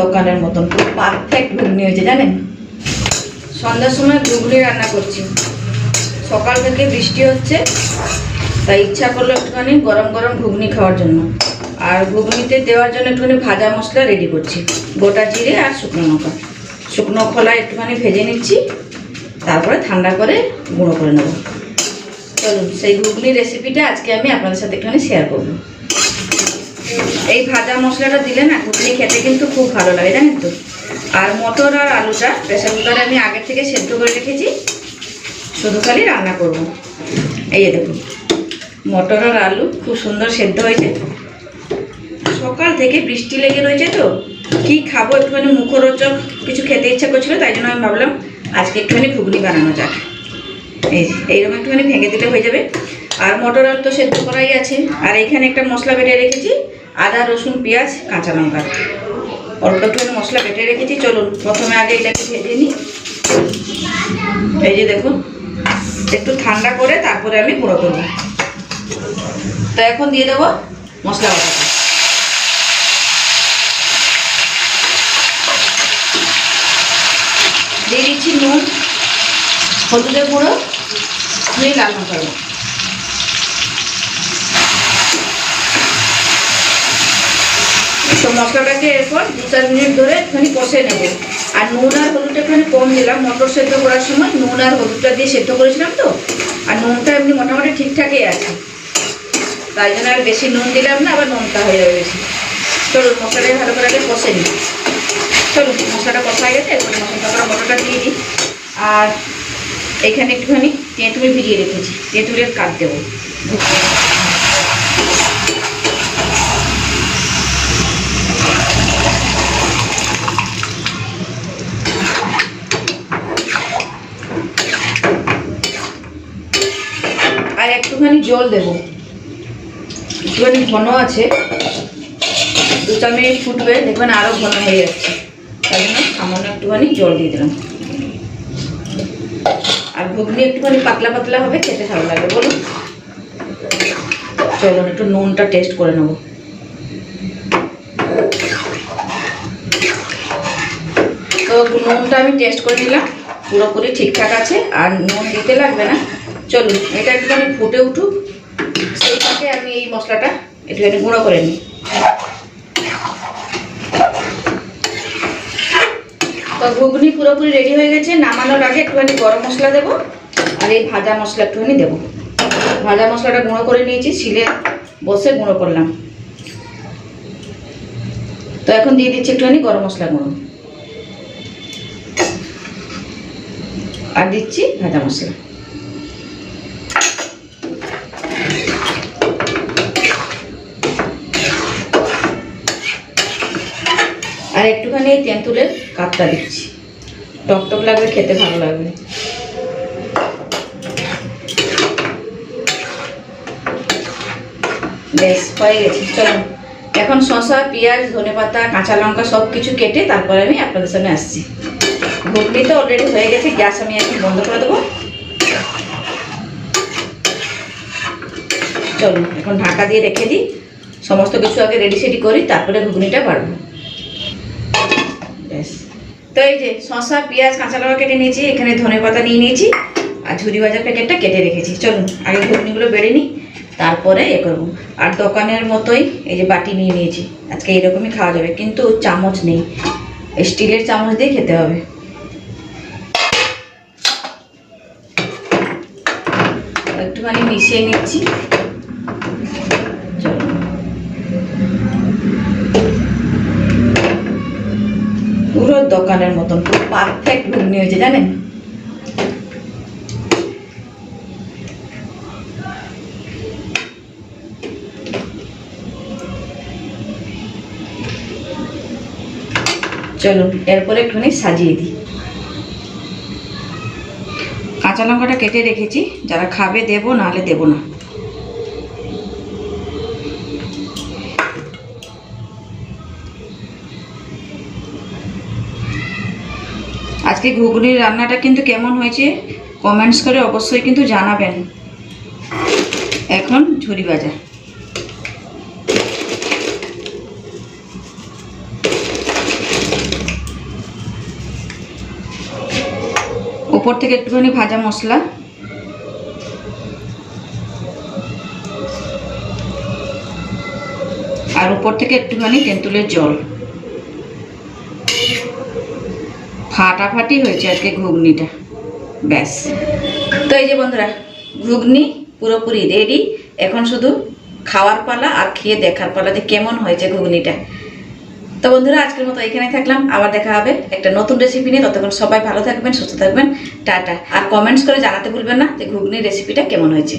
দোকানের মতন, পুরো পারফেক্ট ঘুগনি হয়েছে, জানেন? সন্ধ্যার সময় ঘুগনি রান্না করছি। সকাল থেকে বৃষ্টি হচ্ছে, তাই ইচ্ছা করল একটুখানি গরম গরম ঘুগনি খাওয়ার জন্য। আর ঘুগনিতে দেওয়ার জন্য একটুখানি ভাজা মশলা রেডি করছি, গোটা জিরে আর শুকনো লঙ্কা। শুকনো খোলা একটুখানি ভেজে নিচ্ছি, তারপরে ঠান্ডা করে গুঁড়ো করে নেব। চলুন, সেই ঘুগনি রেসিপিটা আজকে আমি আপনাদের সাথে একটুখানি শেয়ার করব। এই ভাজা মশলাটা দিলে না ঘুগনি খেতে কিন্তু খুব ভালো লাগে, জানেন তো? আর মটর আর আলুটা প্রেসার কুকারে আমি আগে থেকে সেদ্ধ করে রেখেছি, শুধু খালি রান্না করব। এই দেখুন, মটর আর আলু খুব সুন্দর সেদ্ধ হয়েছে। সকাল থেকে বৃষ্টি লেগে রয়েছে তো, কি খাব একটুখানি মুখরোচক কিছু খেতে ইচ্ছা করছিল, তাই জন্য আমি ভাবলাম আজকে একটুখানি ঘুগনি বানানো যাক। এই এইরকম একটুখানি ভেঙে দিলে হয়ে যাবে। আর মটর আলু তো সেদ্ধ করাই আছে। আর এইখানে একটা মশলা বেটে রেখেছি আদা, রসুন, পেঁয়াজ, কাঁচা লঙ্কা। অল্প একটুখানি মশলা বেটে রেখেছি, চলুন, প্রথমে আগে এটাকে ভেজে নিই। এই যে দেখুন, একটু ঠান্ডা করে তারপরে আমি গুঁড়ো করব। তো এখন দিয়ে দেবো মশলা বাটাটা দিয়ে দিচ্ছি নুন, হলুদের গুঁড়ো, দিয়ে লাল লঙ্কার তো মশলাটাকে এরপর দু চার মিনিট ধরে একটুখানি কষে নেব। আর নুন আর হলুদটা একটুখানি কম দিলাম। মটর সেদ্ধ করার সময় নুন আর হলুদটা দিয়ে সেদ্ধ করেছিলাম তো? আর নুনটা এমনি মোটামুটি ঠিকঠাকই আছে। তাই জন্য আর বেশি নুন দিলাম না, আবার নুনটা হয়ে যাবে বেশি। চলুন, মশলাটাকে ভালো করে আগে কষে নিই। চলুন, মশলাটা কষা গেছে। এরপরে মশলা করা মটরটা দিয়ে দিই। আর এখানে একটুখানি তেঁতুলি ভিজিয়ে রেখেছি। তেঁতুলের কাঠ দেবো আর একটুখানি জল দেবো। একটুখানি ঘন আছে। দু চার মিনিট ফুটবে, দেখবেন আরও ঘন হয়ে যাচ্ছে। তাই জন্য সামান্য একটুখানি জল দিয়ে দিলাম। আর ঘুগনি একটুখানি পাতলা পাতলা হবে, খেতে ভালো লাগে, বলুন। চলুন, একটু নুনটা টেস্ট করে নেব। তো নুনটা আমি টেস্ট করে নিলাম। পুরোপুরি ঠিকঠাক আছে, আর নুন দিতে লাগবে না। চলুন, এটা একটুখানি ফুটে উঠুক। সেই ফাঁকে আমি এই মশলাটা একটুখানি গুঁড়ো করে নিই। তো ঘুগনি পুরোপুরি রেডি হয়ে গেছে। নামানোর আগে একটুখানি গরম মশলা দেবো আর এই ভাজা মশলা একটুখানি দেবো। ভাজা মশলাটা গুঁড়ো করে নিয়েছি, শিলে বসে গুঁড়ো করলাম। তো এখন দিয়ে দিচ্ছি একটুখানি গরম মশলা গুঁড়ো। আর দিচ্ছি ভাজা মশলা। আর একটুখানি এই তেঁতুলের কাপটা দিচ্ছি। টক টক লাগবে, খেতে ভালো লাগবে। বেশ, হয়ে গেছে। চলো, এখন শশা পেঁয়াজ, ধনেপাতা, কাঁচা লঙ্কা সব কিছু কেটে তারপরে আমি আপনাদের সামনে আসছি। ঘুগনি তো অলরেডি হয়ে গেছে, গ্যাস আমি এখন বন্ধ করে দেবো। চলুন এখন ঢাকা দিয়ে রেখে দিই। সমস্ত কিছু আগে রেডি সেডি করি, তারপরে ঘুগনিটা বাড়বো। ব্যাস তো এই যে শসা, পেঁয়াজ, কাঁচা লঙ্কা কেটে নিয়েছি, এখানে ধনে পাতা নিয়ে নিয়েছি, আর ঝুরি ভাজা প্যাকেটটা কেটে রেখেছি। চলুন, আগে ঘুগনিগুলো বেড়ে নিই, তারপরে এ করব। আর দোকানের মতোই এই যে বাটি নিয়ে নিয়েছি। আজকে এরকমই খাওয়া যাবে, কিন্তু চামচ নেই। স্টিলের চামচ দিয়ে খেতে হবে। একটুখানি মিশিয়ে নিচ্ছি। দোকানের মতন, পুরো পারফেক্ট ঘুগনি হয়েছে, জানেন? চলুন, এরপরে একটুখানি সাজিয়ে দিই। কাঁচা লঙ্কাটা কেটে রেখেছি, যারা খাবে দেবো, নাহলে দেবো না। আজকে ঘুগনির রান্নাটা কিন্তু কেমন হয়েছে কমেন্টস করে অবশ্যই কিন্তু জানাবেন। এখন ঝুরি ভাজা উপর থেকে একটুখানি ভাজা মশলা। আর উপর থেকে একটুখানি তেঁতুলের জল। ফাটাফাটি হয়েছে আজকে ঘুগনিটা। ব্যাস। তো এই যে বন্ধুরা, ঘুগনি পুরোপুরি রেডি এখন শুধু খাওয়ার পালা আর খেয়ে দেখার পালা যে কেমন হয়েছে ঘুগনিটা। তো বন্ধুরা, আজকের মতো এখানে থাকলাম। আবার দেখা হবে একটা নতুন রেসিপি নিয়ে। ততক্ষণ সবাই ভালো থাকবেন, সুস্থ থাকবেন। টাটা। আর কমেন্টস করে জানাতে ভুলবেন না যে ঘুগনির রেসিপিটা কেমন হয়েছে।